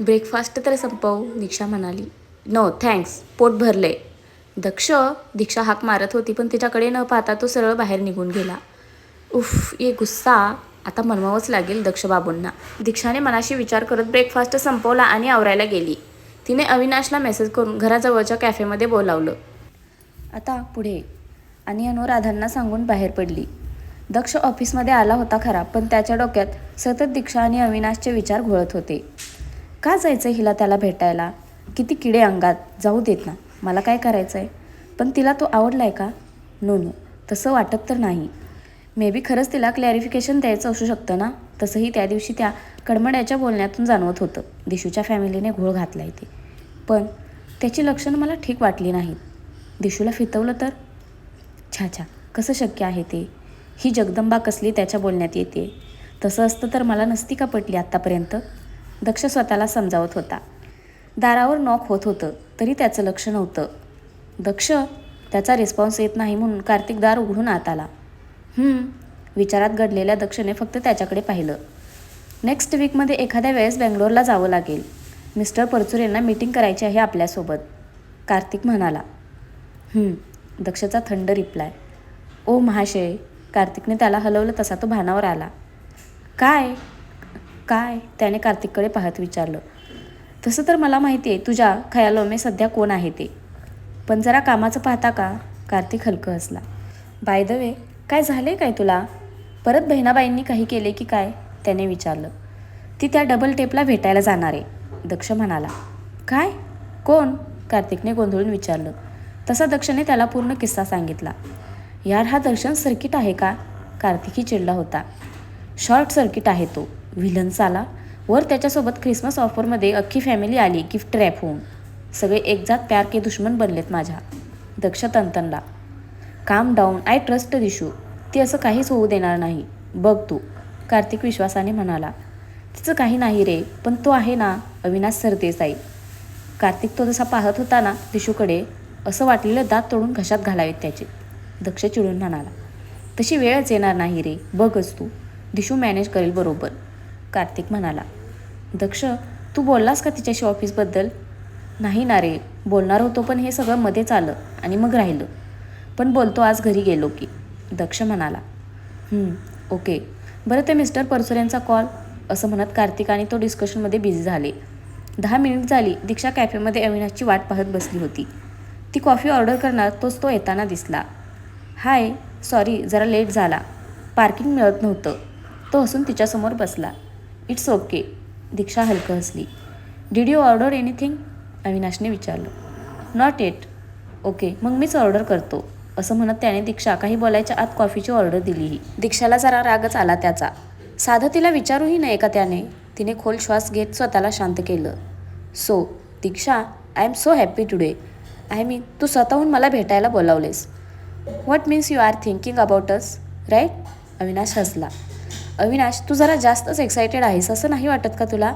Breakfast तर संपव दीक्षा म्हणाली. No thanks पोट भरले दक्ष दीक्षा हाक मारत होती पण तिच्याकडे न पाहता तो सरळ बाहेर निघून गेला. उफ ये गुस्सा. आता मनवावंच लागेल दक्षबाबूंना दीक्षाने मनाशी विचार करत ब्रेकफास्ट संपवला आणि आवरायला गेली. तिने अविनाशला मेसेज करून घराजवळच्या कॅफेमध्ये बोलावलं. आता पुढे. आणि अनुराधांना सांगून बाहेर पडली. दक्ष ऑफिसमध्ये आला होता खरा पण त्याच्या डोक्यात सतत दीक्षा आणि अविनाशचे विचार घोळत होते. का जायचं आहे हिला त्याला भेटायला? किती किडे अंगात? जाऊ देत ना. मला काय करायचं आहे पण तिला तो आवडला आहे का? No no. तसं वाटत तर नाही. मे बी खरंच तिला क्लॅरिफिकेशन द्यायचं असू शकतं ना? तसंही त्या दिवशी त्या कडमड्याच्या बोलण्यातून जाणवत होतं. दिशूच्या फॅमिलीने घोळ घातला इथे पण त्याची लक्षणं मला ठीक वाटली नाहीत. दिशूला फितवलं तर? छा छा. कसं शक्य आहे ते? ही जगदंबा कसली त्याच्या बोलण्यात येते तसं असतं तर मला नसती का पटली आत्तापर्यंत? दक्ष स्वतःला समजावत होता. दारावर नॉक होत होतं तरी त्याचं लक्ष नव्हतं. दक्ष त्याचा रिस्पॉन्स येत नाही म्हणून कार्तिक दार उघडून आत आला विचारात घडलेल्या दक्षने फक्त त्याच्याकडे पाहिलं. नेक्स्ट वीकमध्ये एखाद्या वेळेस बेंगलोरला जावं लागेल. मिस्टर परचुरेंना मीटिंग करायची आहे आपल्यासोबत. कार्तिक म्हणाला. दक्षचा थंड रिप्लाय ओ महाशय कार्तिकने त्याला हलवलं तसा तो भानावर आला. काय? काय त्याने कार्तिककडे पाहत विचारलं. तसं तर मला माहिती आहे तुझ्या खयालोमे सध्या कोण आहे ते. पण जरा कामाचं पाहता का? कार्तिक हलकं हसला. बाय द वे काय झाले काय तुला? परत बहिणाबाईंनी काही केले की काय? त्याने विचारलं. ती त्या डबल टेपला भेटायला जाणार आहे दक्ष म्हणाला. काय? कोण? कार्तिकने गोंधळून विचारलं. तसा दक्षने त्याला पूर्ण किस्सा सांगितला. यार हा दर्शन सर्किट आहे का? कार्तिकही चिडला होता. शॉर्ट सर्किट आहे तो. व्हिलन्स आला वर त्याच्यासोबत ख्रिसमस ऑफरमध्ये अख्खी फॅमिली आली गिफ्ट रॅप होऊन सगळे एकजात प्यार के दुश्मन बनलेत माझ्या दक्ष तंतनला काम डाऊन आय ट्रस्ट दिशू ती असं काहीच होऊ देणार नाही. बघ तू कार्तिक विश्वासाने म्हणाला. तिचं काही नाही रे पण तो आहे ना अविनाश सरदेसाई. कार्तिक तो जसा पाहत होता ना दिशूकडे असं वाटलेलं दात तोडून घशात घालावेत त्याचे. दक्ष चिडून म्हणाला. तशी वेळच येणार नाही रे बघच तू. दिशू मॅनेज करेल बरोबर. कार्तिक म्हणाला दक्ष तू बोललास का तिच्याशी ऑफिसबद्दल? नाही ना रे बोलणार होतो पण हे सगळं मध्येच आलं आणि मग राहिलं. पण बोलतो आज घरी गेलो की. दक्ष म्हणाला ओके. बरं ते मिस्टर परसुरेंचा कॉल. असं म्हणत कार्तिक आणि तो डिस्कशनमध्ये बिझी झाले. दहा मिनिट झाली दीक्षा कॅफेमध्ये अविनाशची वाट पाहत बसली होती. ती कॉफी ऑर्डर करणार तोच तो येताना दिसला. हाय सॉरी जरा लेट झाला. पार्किंग मिळत नव्हतं. तो हसून तिच्यासमोर बसला. इट्स ओके दीक्षा हलकं हसली. डीड यू ऑर्डर एनिथिंग अविनाशने विचारलं. नॉट एट ओके मग मीच ऑर्डर करतो. असं म्हणत त्याने दीक्षा काही बोलायच्या आत कॉफीची ऑर्डर दिलीही. दीक्षाला जरा रागच आला त्याचा. साधं तिला विचारूही नाही का त्याने? तिने खोल श्वास घेत स्वतःला शांत केलं. So Diksha I am so happy today I mean तू स्वतःहून मला भेटायला बोलावलेस. What means you are thinking about us right Avinash हसला. अविनाश तू जरा जास्तच एक्सायटेड आहेस असं नाही वाटत का तुला?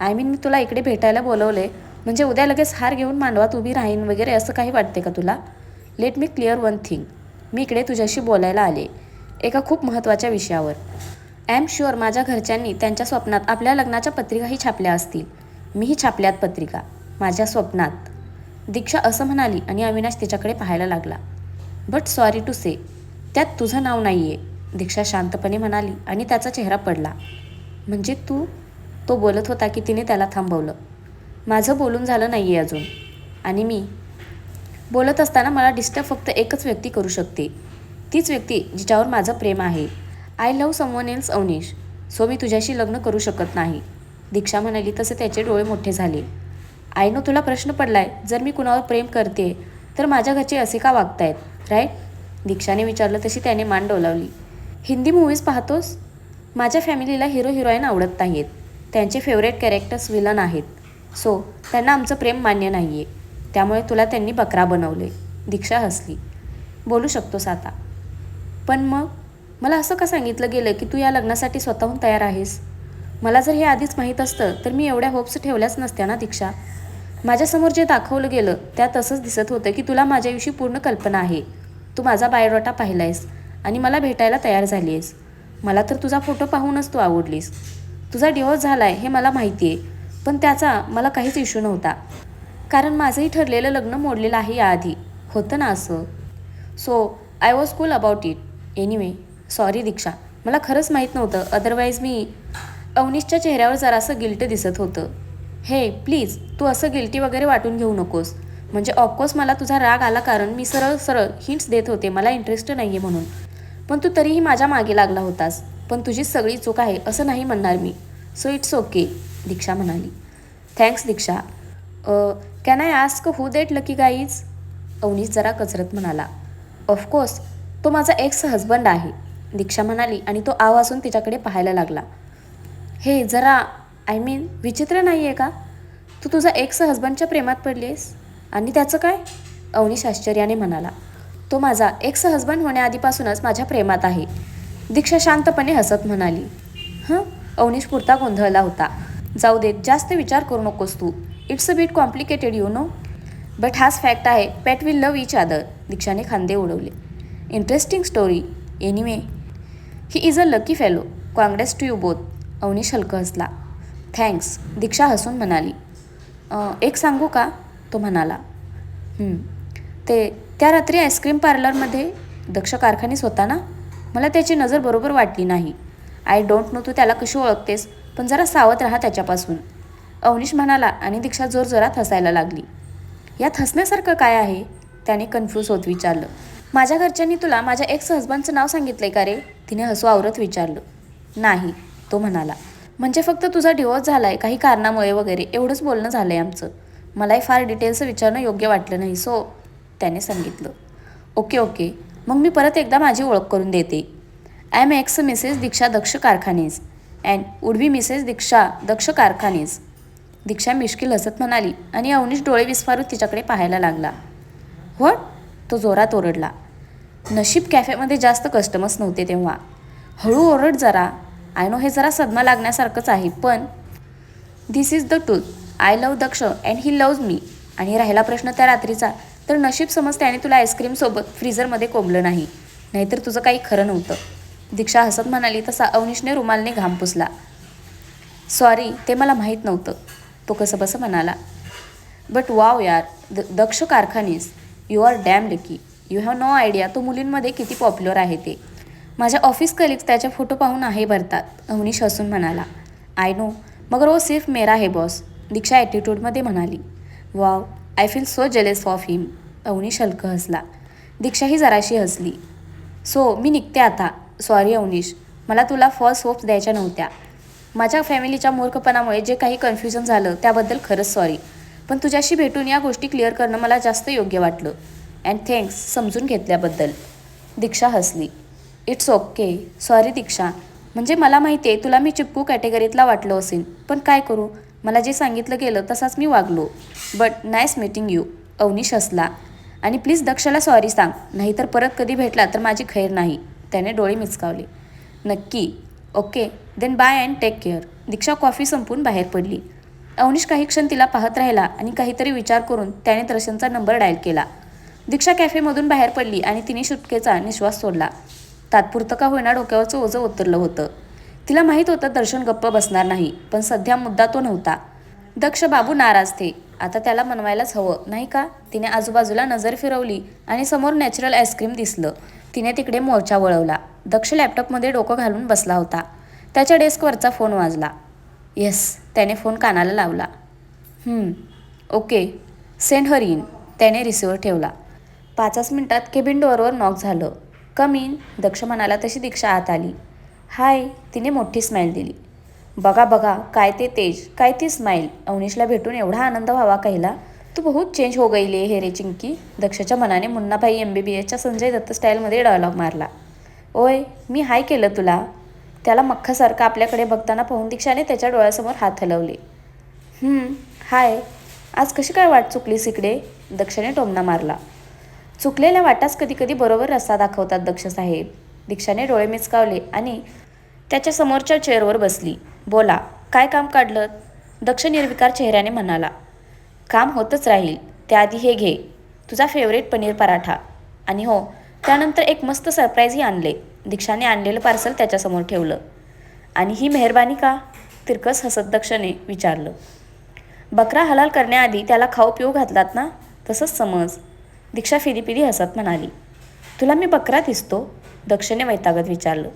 आय मीन मी तुला इकडे भेटायला बोलवले. म्हणजे उद्या लगेच हार घेऊन मांडवात उभी राहीन वगैरे असं काही वाटते का तुला? Let me clear one thing मी इकडे तुझ्याशी बोलायला आले. एका खूप महत्त्वाच्या विषयावर. आय एम शुअर माझ्या घरच्यांनी त्यांच्या स्वप्नात आपल्या लग्नाच्या पत्रिकाही छापल्या असतील. मीही छापल्यात पत्रिका. माझ्या स्वप्नात. दीक्षा असं म्हणाली आणि अविनाश तिच्याकडे पाहायला लागला. बट सॉरी टू से त्यात तुझं नाव नाही आहे दीक्षा शांतपणे म्हणाली आणि त्याचा चेहरा पडला. म्हणजे तू? तो बोलत होता की तिने त्याला थांबवलं. माझं बोलून झालं नाही आहे अजून. आणि मी? बोलत असताना मला डिस्टर्ब फक्त एकच व्यक्ती करू शकते. तीच व्यक्ती जिच्यावर माझं प्रेम आहे. I love someone else Avneesh. So मी तुझ्याशी लग्न करू शकत नाही. दीक्षा म्हणाली तसे त्याचे डोळे मोठे झाले. आय नो तुला प्रश्न पडलाय. जर मी कुणावर प्रेम करते तर माझ्या घरचे असे का वागतायत? राईट दीक्षाने विचारलं तशी त्याने मान डोलावली. हिंदी मूवीज पाहतोस? माझ्या फॅमिलीला हिरो हिरोईन आवडत नाहीत त्यांचे फेवरेट कॅरेक्टर्स विलन आहेत. सो त्यांना आमचं प्रेम मान्य नाही आहे त्यामुळे तुला त्यांनी बकरा बनवले. दीक्षा हसली. बोलू शकतोस आता. पण मग? मला असं का सांगितलं गेलं की तू या लग्नासाठी स्वतःहून तयार आहेस? मला जर हे आधीच माहीत असतं तर मी एवढ्या होप्स ठेवल्याच नसत्या ना दीक्षा. माझ्यासमोर जे दाखवलं गेलं त्यात असंच दिसत होतं की तुला माझ्याविषयी पूर्ण कल्पना आहे. तू माझा बायोडाटा आहेस आणि मला भेटायला तयार झाली आहेस मला तर तुझा फोटो पाहूनच तू आवडलीस. तुझा डिवोर्स झाला आहे हे मला माहिती आहे पण त्याचा मला काहीच इश्यू नव्हता. कारण माझंही ठरलेलं लग्न मोडलेलं आहे याआधी. होतं ना असं? So I was cool about it anyway sorry Diksha. मला खरंच माहीत नव्हतं. अदरवाईज मी अवनीशच्या चेहऱ्यावर जरासं गिल्ट दिसत होतं. हे प्लीज तू असं गिल्टी वगैरे वाटून घेऊ नकोस. म्हणजे ऑफकोर्स मला तुझा राग आला कारण मी सरळ सरळ हिंट्स देत होते. मला इंटरेस्ट नाही आहे म्हणून. पण तू तरीही माझ्या मागे लागला होतास. पण तुझी सगळी चूक आहे असं नाही म्हणणार मी. सो इट्स ओके दीक्षा म्हणाली. Thanks Diksha. Can I ask who that lucky guys Avneesh जरा कचरत म्हणाला. ऑफकोर्स तो माझा एक्स हजबंड आहे दीक्षा म्हणाली आणि तो आवाजून तिच्याकडे पाहायला लागला. हे जरा आय मीन विचित्र नाही आहे का? तू तुझा एक्स हजबंडच्या प्रेमात पडलीस आणि त्याचं काय? अवनीश आश्चर्याने म्हणाला. तो माझा एक्स हजबंड होण्याआधीपासूनच माझ्या प्रेमात आहे. दीक्षा शांतपणे हसत म्हणाली हं? अवनीश पुरता गोंधळला होता. जाऊ देत जास्त विचार करू नकोस तू. It's a bit complicated you know but हाच फॅक्ट आहे. Pat will love each other दीक्षाने खांदे उडवले. Interesting story anyway he is a lucky fellow congrats to you both Avneesh हलकं हसला. थँक्स दीक्षा हसून म्हणाली. एक सांगू का? तो म्हणाला. ते त्या रात्री आईस्क्रीम पार्लरमध्ये दक्ष कारखानीस होता ना? मला त्याची नजर बरोबर वाटली नाही. आय डोंट नो तू त्याला कशी ओळखतेस पण जरा सावध राहा त्याच्यापासून. अवनीश म्हणाला आणि दीक्षा जोरजोरात हसायला लागली. यात हसण्यासारखं काय आहे? त्याने कन्फ्यूज होत विचारलं. माझ्या घरच्यांनी तुला माझ्या एक्स हजबंडचं नाव सांगितलंय का रे? तिने हसू आवरत विचारलं. नाही तो म्हणाला. म्हणजे फक्त तुझा डिवोर्स झालाय काही कारणामुळे वगैरे एवढंच बोलणं झालंय आमचं. मलाही फार डिटेल्स विचारणं योग्य वाटलं नाही सो त्याने सांगितलं. Okay okay. मग मी परत एकदा माझी ओळख करून देते. I am ex Mrs Diksha Daksh Karkhanis and would be Mrs Diksha Daksh Karkhanis Diksha मिश्किल हसत म्हणाली आणि अवनीश डोळे विस्फारून तिच्याकडे पाहायला लागला. व्हॉट? तो जोरात ओरडला. नशीब कॅफेमध्ये जास्त कस्टमर्स नव्हते तेव्हा. हळू ओरड जरा. आय नो हे जरा सदमा लागण्यासारखंच आहे पण this is the tooth I love Daksh and he loves me आणि राहिला प्रश्न त्या रात्रीचा. तर नशीब समज त्याने तुला आईस्क्रीमसोबत फ्रीझरमध्ये कोंबलं नाही. नाहीतर तुझं काही खरं नव्हतं. दीक्षा हसत म्हणाली तसा अवनीशने रुमालने घाम पुसला. सॉरी ते मला माहीत नव्हतं. तो कसं बसं म्हणाला. बट वाव यार the Daksh Karkhanis you are damn lucky you have no idea तो मुलींमध्ये किती पॉप्युलर आहे ते. माझ्या ऑफिस कलिग्स त्याचे फोटो पाहून आहे भरतात. अवनीश हसून म्हणाला. आय नो मगर वो सिर्फ मेरा है बॉस दीक्षा ॲटिट्यूडमध्ये म्हणाली. Wow I feel so jealous of him Avni शल्क हसला. दीक्षाही जराशी हसली. सो मी निघते आता. सॉरी अवनीश. मला तुला फॉल्स होप्स द्यायच्या नव्हत्या. माझ्या फॅमिलीच्या मूर्खपणामुळे जे काही कन्फ्युजन झालं त्याबद्दल खरंच सॉरी पण तुझ्याशी भेटून या गोष्टी क्लिअर करणं मला जास्त योग्य वाटलं. अँड थँक्स समजून घेतल्याबद्दल. दीक्षा हसली. It's okay sorry Diksha. म्हणजे मला माहिती आहे तुला मी चिपकू कॅटेगरीतला वाटलो असेल पण काय करू? मला जे सांगितलं गेलं तसाच मी वागलो. But nice meeting you Avneesh हसला. आणि प्लीज दक्षला सॉरी सांग. नाहीतर परत कधी भेटला तर माझी खैर नाही. त्याने डोळे मिचकावले. नक्की. Okay. Then bye and take care Diksha coffee संपून बाहेर पडली. अवनीश काही क्षण तिला पाहत राहिला आणि काहीतरी विचार करून त्याने दर्शनचा नंबर डायल केला. दीक्षा कॅफेमधून बाहेर पडली आणि तिने सुटकेचा निश्वास सोडला. तात्पुरतं का होईना डोक्यावरचं ओझं उतरलं होतं. तिला माहीत होतं दर्शन गप्प बसणार नाही पण सध्या मुद्दा तो नव्हता. दक्ष बाबू नाराज थे. आता त्याला मनवायलाच हवं नाही का? तिने आजूबाजूला नजर फिरवली आणि समोर नॅचरल आईस्क्रीम दिसलं. तिने तिकडे मोर्चा वळवला. दक्ष लॅपटॉपमध्ये डोकं घालून बसला होता. त्याच्या डेस्कवरचा फोन वाजला. येस त्याने फोन कानाला लावला. ओके. Send her in. त्याने रिसिव्हर ठेवला. पाचच मिनिटात केबिन डोअरवर नॉक झालं. कम इन दक्ष म्हणाला तशी दीक्षा आत आली. हाय तिने मोठी स्माईल दिली. बघा बघा काय ते तेज काय ती स्माईल अवनीशला भेटून एवढा आनंद व्हावा काहीला. तू बहुत चेंज हो गईले हे रे चिंकी. दक्षच्या मनाने मुन्नाभाई एम बी बी एसच्या संजय दत्त स्टाईलमध्ये डायलॉग मारला. ओय मी हाय केलं तुला. त्याला मख्खासारखं आपल्याकडे बघताना पाहून दीक्षाने त्याच्या डोळ्यासमोर हात हलवले. हाय. आज कशी काय वाट चुकलीस इकडे? दक्षने टोमना मारला. चुकलेल्या वाटाच कधी कधी बरोबर रस्ता दाखवतात दक्ष साहेब. दीक्षाने डोळे मिचकावले आणि त्याच्या समोरच्या चेअरवर बसली. बोला काय काम काढलं? दक्ष निर्विकार चेहऱ्याने म्हणाला काम होतच राहील त्याआधी हे घे. तुझा फेवरेट पनीर पराठा. आणि हो त्यानंतर एक मस्त सरप्राईजही आणले. दीक्षाने आणलेलं पार्सल त्याच्यासमोर ठेवलं. आणि ही मेहरबानी का? तिरकस हसत दक्षने विचारलं. बकरा हलाल करण्याआधी त्याला खाऊ पिऊ घातलात ना? तसंच समज. दीक्षा फिरी हसत म्हणाली. तुला मी बकरा दिसतो? दक्षने वैतागत विचारलं.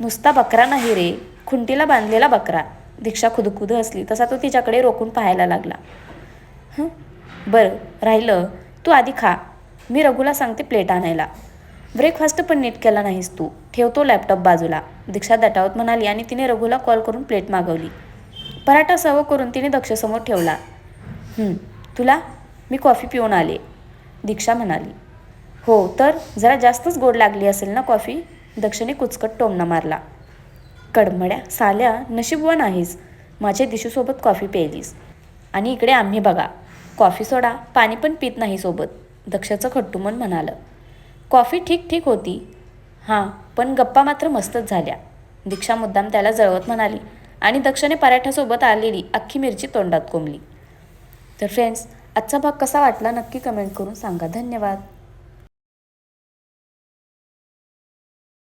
नुसता बकरा नाही रे. खुंटीला बांधलेला बकरा. दीक्षा खुदखुद असली तसा तो तिच्याकडे रोखून पाहायला लागला. हं? बरं राहिलं. तू आधी खा. मी रघुला सांगते प्लेट आणायला. ब्रेकफास्ट पण नीट केला नाहीस तू. ठेवतो लॅपटॉप बाजूला. दीक्षा दटावत म्हणाली आणि तिने रघुला कॉल करून प्लेट मागवली. पराठा सर्व करून तिने दक्षसमोर ठेवला. तुला? मी कॉफी पिऊन आले. दीक्षा म्हणाली. हो तर? जरा जास्तच गोड लागली असेल ना कॉफी? दक्षने कुचकट टोमणा मारला. कडमड्या साल्या नशीबवान आहेस. माझ्या दिशूसोबत कॉफी प्यायलीस. आणि इकडे आम्ही बघा. कॉफी सोडा पाणी पण पित नाही सोबत दक्षाचं खट्टूमन म्हणालं. कॉफी ठीक ठीक होती. हां पण गप्पा मात्र मस्तच झाल्या. दीक्षा मुद्दाम त्याला जळवत म्हणाली आणि दक्षने पराठ्यासोबत आलेली अख्खी मिरची तोंडात कोंबली. तर फ्रेंड्स आजचा भाग कसा वाटला नक्की कमेंट करून सांगा. धन्यवाद.